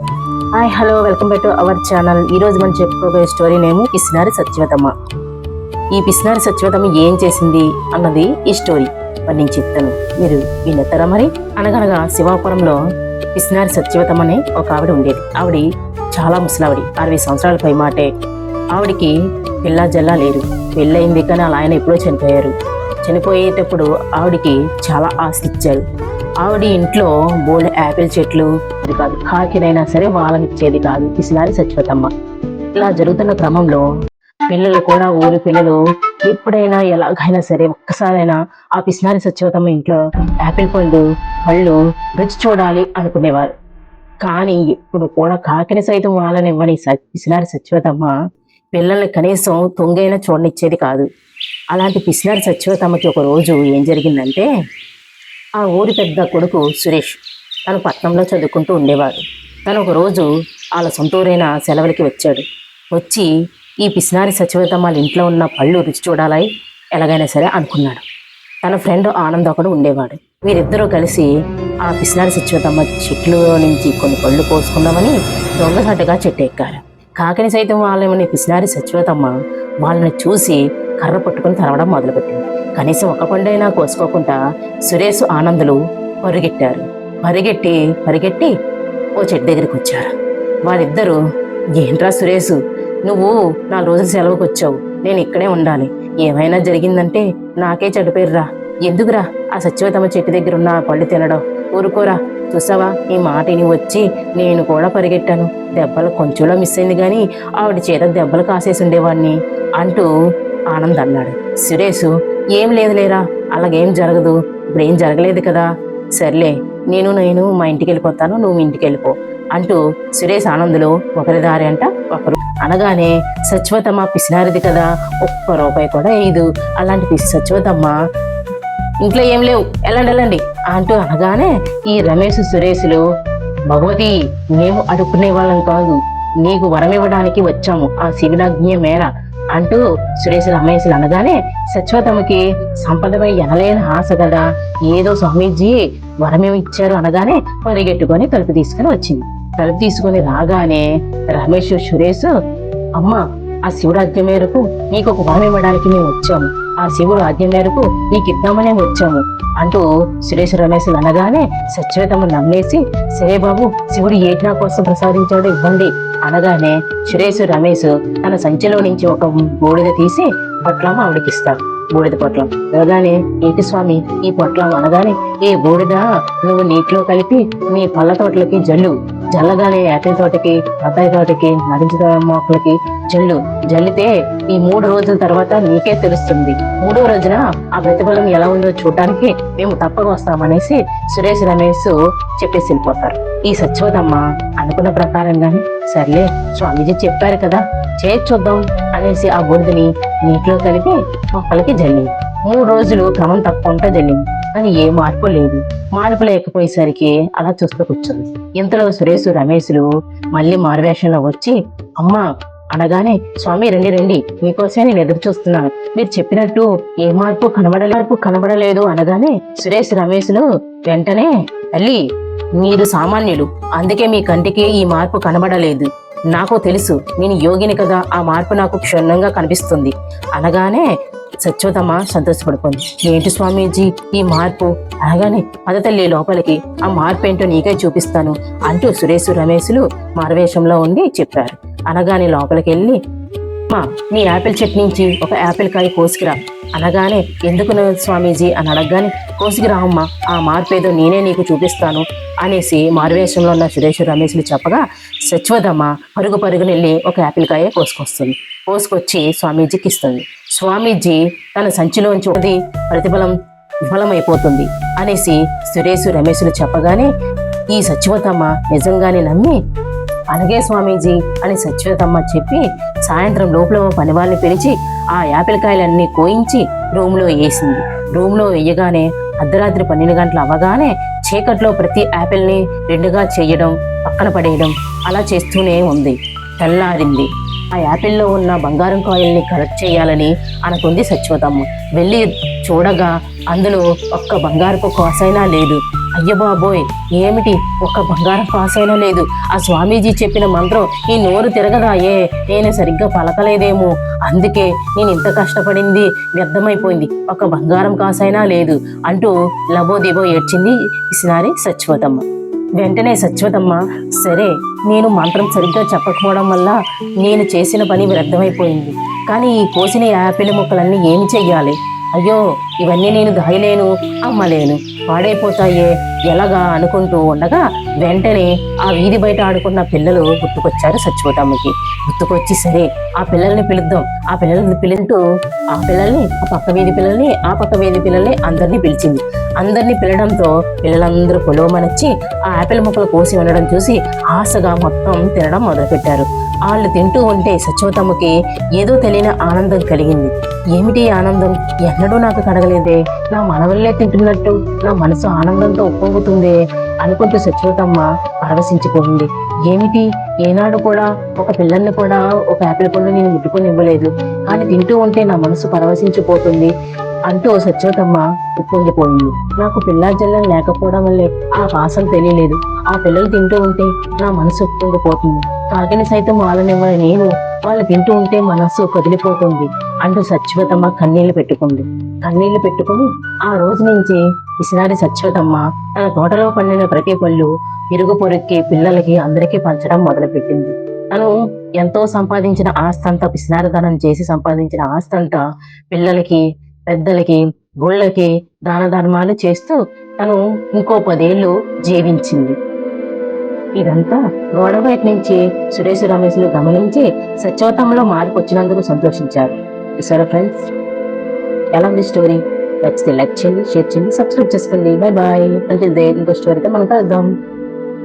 Hi hello welcome back to our channel ఈ రోజు మనం చెప్పుకోబోయే స్టోరీ నేమ్ పిసినారి సత్యవతమ్మ ఈ పిసినారి సత్యవతమ్మ ఏం చేసింది అన్నది ఈ స్టోరీ మరి నేను చెప్తాను. మీరు వినెత్తారా మరి? అనగనగా శివాపురంలో పిసినారి సత్యవతమ్మ అనే ఒక ఆవిడ ఉండేది. ఆవిడ చాలా ముసలావిడి. అరవై సంవత్సరాల పై మాటే. ఆవిడికి పిల్ల జల్లా లేరు. పెళ్ళయింది కానీ అలా ఆయన ఎప్పుడో చనిపోయారు. చనిపోయేటప్పుడు ఆవిడికి చాలా ఆస్తి ఇచ్చారు. ఆవిడ ఇంట్లో బోలె యాపిల్ చెట్లు అది కాదు కాకినైనా సరే వాళ్ళనిచ్చేది కాదు. పిసినారి సచివతమ్మ ఇలా జరుగుతున్న క్రమంలో పిల్లలు కూడా ఊరి పిల్లలు ఎప్పుడైనా ఎలాగైనా సరే ఒక్కసారైనా ఆ పిసినారి సచివతమ్మ ఇంట్లో యాపిల్ పండు పళ్ళు రుచి చూడాలి అనుకునేవారు. కానీ ఇప్పుడు కూడా కాకిని సైతం వాళ్ళని ఇవ్వని స- పిసినారి సచివతమ్మ పిల్లల్ని కనీసం తొంగైనా చూడనిచ్చేది కాదు. అలాంటి పిసినారి సత్యవతమ్మకి ఒక రోజు ఏం జరిగిందంటే ఆ ఊరి పెద్ద కొడుకు సురేష్ తను పట్నంలో చదువుకుంటూ ఉండేవాడు. తను ఒక రోజు వాళ్ళ సొంత ఊరైన సెలవులకి వచ్చాడు. వచ్చి ఈ పిసినారి సచివతం వాళ్ళ ఇంట్లో ఉన్న పళ్ళు రుచి చూడాలని ఎలాగైనా సరే అనుకున్నాడు. తన ఫ్రెండ్ ఆనంద్ ఒకడు ఉండేవాడు. వీరిద్దరూ కలిసి ఆ పిసినారి సచివతమ్మ చెట్లు నుంచి కొన్ని పళ్ళు కోసుకుందామని దొంగసాటుగా చెట్టు ఎక్కారు. కాకిని సైతం వాళ్ళని పిసినారి సచివతమ్మ వాళ్ళని చూసి కర్ర పట్టుకుని తరవడం మొదలుపెట్టింది. కనీసం ఒక పండైనా కోసుకోకుండా సురేష్ ఆనందులు పరిగెట్టారు. పరిగెట్టి పరిగెట్టి ఓ చెట్టు దగ్గరికి వచ్చారు వాళ్ళిద్దరూ ఏంట్రా సురేష్ నువ్వు నాలుగు రోజులు సెలవుకి వచ్చావు నేను ఇక్కడే ఉండాలి. ఏమైనా జరిగిందంటే నాకే చెడ్డ పేరురా. ఎందుకురా ఆ సత్యవతమ్మ చెట్టు దగ్గర ఉన్న పళ్ళు తినడం? ఊరుకోరా. చూసావా? ఈ మాటిని వచ్చి నేను కూడా పరిగెట్టాను. దెబ్బలు కొంచెంలో మిస్ అయింది కానీ ఆవిడ చేత దెబ్బలు కాసేసి ఉండేవాడిని అంటూ ఆనంద్ అన్నాడు సురేష్ ఏం లేదులేరా అలాగేం జరగదు ఇప్పుడు ఏం జరగలేదు కదా. సర్లే నేను నేను మా ఇంటికి వెళ్ళిపోతాను నువ్వు ఇంటికి వెళ్ళిపో అంటూ సురేష్ ఆనందులు ఒకరి దారి అంట ఒకరు అనగానే సత్యవతమ్మ పిసినారిది కదా ఒక్క రూపాయి కూడా వేయదు అలాంటి పిసి సత్యవతమ్మ ఇంట్లో ఏం లేవు వెళ్ళండి వెళ్ళండి అంటూ అనగానే ఈ రమేష్ సురేష్లు భగవతి మేము అడుక్కునే వాళ్ళం కాదు. నీకు వరం ఇవ్వడానికి వచ్చాము ఆ శివనాజ్ఞ మేర. అంటూ సురేష్ రమేష్లు అనగానే సత్యవతమ్మకి సంపదపై ఎనలేని ఆశ కదా. ఏదో స్వామీజీ వరమేమి ఇచ్చారు అనగానే పరిగెట్టుకొని తలుపు తీసుకుని వచ్చింది. తలుపు తీసుకుని రాగానే రమేష్ సురేష్ అమ్మ ఆ శివుడు ఆజ్ఞ మేరకు నీకు ఒక వరం ఇవ్వడానికి మేము వచ్చాము. ఆ శివుడు ఆజ్ఞ మేరకు నీకు ఇద్దామనే వచ్చాము అంటూ సురేష్ రమేశులు అనగానే సత్యవేతమ్మ నమ్మేసి సరే బాబు శివుడు ఏటినా కోసం ప్రసాదించాడో ఇవ్వండి. అనగానే సురేష్ రమేష్ తన సంచిలో నుంచి ఒక బూడిద తీసి పొట్లం ఆవిడకిస్తాడు బూడిద పొట్లం. అనగానే ఏంటి స్వామి? ఈ పొట్లం అనగానే ఈ బూడిద? నువ్వు నీటిలో కలిపి నీ పళ్ళ తోటలకి జల్లు. జల్లగానే యాపిల్ తోటకి బత్తాయి తోటకి నరించ మొక్కలకి జల్లు. జల్లితే ఈ మూడు రోజుల తర్వాత నీకే తెలుస్తుంది. మూడో రోజున ఆ ప్రతిఫలం ఎలా ఉందో చూడటానికి మేము తప్పక వస్తామనేసి సురేష్ రమేష్ చెప్పేసి వెళ్ళిపోతారు. ఈ సత్యవతమ్మ అనుకున్న ప్రకారంగానే సర్లే స్వామీజీ చెప్పారు కదా చేసి పారేసి ఆ బూడిదని నీటిలో కలిపి మొక్కలకి జల్లింది మూడు రోజులు క్రమం తప్పకుండా జల్లింది కానీ ఏ మార్పు లేదు. మార్పు లేకపోయేసరికి అలా చూస్తూ కూర్చుంది. ఇంతలో సురేష్ రమేష్లు మళ్ళీ మారువేషంలో వచ్చి అమ్మా అనగానే స్వామి రండి రండి. మీకోసమే నేను ఎదురు చూస్తున్నాను. మీరు చెప్పినట్టు ఏ మార్పు కనబడలే మార్పు కనబడలేదు అనగానే సురేష్ రమేష్లు వెంటనే తల్లి మీరు సామాన్యులు. అందుకే మీ కంటికి ఈ మార్పు కనబడలేదు. నాకు తెలుసు. నేను యోగిని కదా. ఆ మార్పు నాకు క్షుణ్ణంగా కనిపిస్తుంది. అనగానే సత్యోతమ్మ సంతోషపడుకుంది. ఏంటి స్వామీజీ? ఈ మార్పు? అనగానే పద తల్లి లోపలికి. ఆ మార్పు ఏంటో నీకే చూపిస్తాను. అంటూ సురేష్ రమేష్లు మారవేషంలో ఉండి చెప్పారు. అనగానే లోపలికి వెళ్ళి అమ్మా నీ యాపిల్ చెట్టు నుంచి ఒక యాపిల్ కాయ కోసుకురా. అనగానే ఎందుకు స్వామీజీ? అని అడగగానే కోసుకురామ్మా ఆ మార్పు ఏదో నేనే నీకు చూపిస్తాను అనేసి మారువేషంలో ఉన్న సురేష్ రమేష్లు చెప్పగా సచ్వదమ్మ పరుగు పరుగున వెళ్ళి ఒక యాపిల్ కాయ కోసుకొస్తుంది. కోసుకొచ్చి స్వామీజీకి ఇస్తుంది. స్వామీజీ తన సంచిలోంచి ఒకటి ప్రతిఫలం విఫలమైపోతుంది అనేసి సురేష్ రమేష్లు చెప్పగానే ఈ సచివతమ్మ నిజంగానే నమ్మి అలాగే స్వామీజీ అని సత్యవతమ్మ చెప్పి సాయంత్రం లోపల పని పనివాళ్ళని పిలిచి ఆ యాపిల్ కాయలన్నీ కోయించి రూమ్లో వేసింది. రూమ్లో వేయగానే అర్ధరాత్రి పన్నెండు గంటలు అవ్వగానే చీకట్లో ప్రతి యాపిల్ని రెండుగా చేయడం పక్కన పడేయడం అలా చేస్తూనే ఉంది. తెల్లారింది. ఆ యాపిల్లో ఉన్న బంగారం కాయల్ని కలెక్ట్ చేయాలని అనుకుంది సత్యవతమ్మ వెళ్ళి చూడగా అందులో ఒక్క బంగారపు కోసైనా లేదు. అయ్యబాబోయ్ ఏమిటి? ఒక్క బంగారం కాసైనా లేదు. ఆ స్వామీజీ చెప్పిన మంత్రం ఈ నోరు తిరగదాయే. నేను సరిగ్గా పలకలేదేమో. అందుకే నేను ఇంత కష్టపడింది వ్యర్థమైపోయింది. ఒక బంగారం కాసైనా లేదు అంటూ లబోదిబో ఏడ్చింది ఇసినారి సచ్వతమ్మ వెంటనే సచ్వతమ్మ సరే నేను మంత్రం సరిగ్గా చెప్పకపోవడం వల్ల నేను చేసిన పని వ్యర్థమైపోయింది. కానీ ఈ కోసిన యాపిల్ ముక్కలన్నీ ఏమి చెయ్యాలి? అయ్యో ఇవన్నీ నేను దాయలేను అమ్మలేను. పాడైపోతాయే ఎలాగా అనుకుంటూ ఉండగా వెంటనే ఆ వీధి బయట ఆడుకున్న పిల్లలు గుర్తుకొచ్చారు సచ్చిపోతమ్మకి. గుర్తుకొచ్చి సరే ఆ పిల్లల్ని పిలుద్దాం. ఆ పిల్లల్ని పిలుంటూ ఆ పిల్లల్ని ఆ పక్క వీధి పిల్లల్ని ఆ పక్క వీధి పిల్లల్ని అందరినీ పిలిచింది. అందరినీ పిలడంతో పిల్లలందరూ పొలవమనొచ్చి ఆ ఆపిల్ ముక్కలు కోసి ఉండడం చూసి ఆశగా మొత్తం తినడం మొదలుపెట్టారు. వాళ్ళు తింటూ ఉంటే సత్యవతమ్మకి ఏదో తెలియని ఆనందం కలిగింది. ఏమిటి ఆనందం? ఎన్నడూ నాకు కడగలేదే నా మనవల్లే తింటున్నట్టు నా మనసు ఆనందంతో ఉప్పొంగుతుందే అనుకుంటూ సత్యవతమ్మ పరవశించిపోయింది ఏమిటి? ఏనాడు కూడా ఒక పిల్లల్ని కూడా ఒక యాపిల్ పండు నేను ముట్టుకొని ఇవ్వలేదు కానీ తింటూ ఉంటే నా మనసు పరవశించిపోతుంది. అంటూ సత్యవతమ్మ ఉప్పొంగిపోయింది. నాకు పిల్లాజల్లం లేకపోవడం వల్లే ఆ వాసన తెలియలేదు. ఆ పిల్లలు తింటూ ఉంటే నా మనసు ఉప్పొంగిపోతుంది. కాకిని సైతం వాళ్ళనివ్వని నేను వాళ్ళు తింటూ ఉంటే మనస్సు కదిలిపోతుంది అంటూ సత్యవతమ్మ కన్నీళ్ళు పెట్టుకుంది. కన్నీళ్ళు పెట్టుకుని ఆ రోజు నుంచి పిసినారి సత్యవతమ్మ తన తోటలో పండిన ప్రతి పళ్ళు ఇరుగు పొరుక్కి పిల్లలకి అందరికీ పంచడం మొదలుపెట్టింది. తను ఎంతో సంపాదించిన ఆస్తంతా పిసినారదానం చేసి సంపాదించిన ఆస్తంతా పిల్లలకి పెద్దలకి గుళ్ళకి దాన ధర్మాలు చేస్తూ తను ఇంకో పదేళ్ళు జీవించింది. ఇదంతా గోడ బయట నుంచి సురేష్ రమేష్లు గమనించి సత్యోతంలో మార్పు వచ్చినందుకు సంతోషించారు. సరే ఫ్రెండ్స్ ఎలా ఉంది స్టోరీ? నచ్చితే లైక్ చేయండి షేర్ చేయండి సబ్స్క్రైబ్ చేసుకోండి. బాయ్ బాయ్ అంటే ఇంకో స్టోరీతో మనం కలుద్దాం.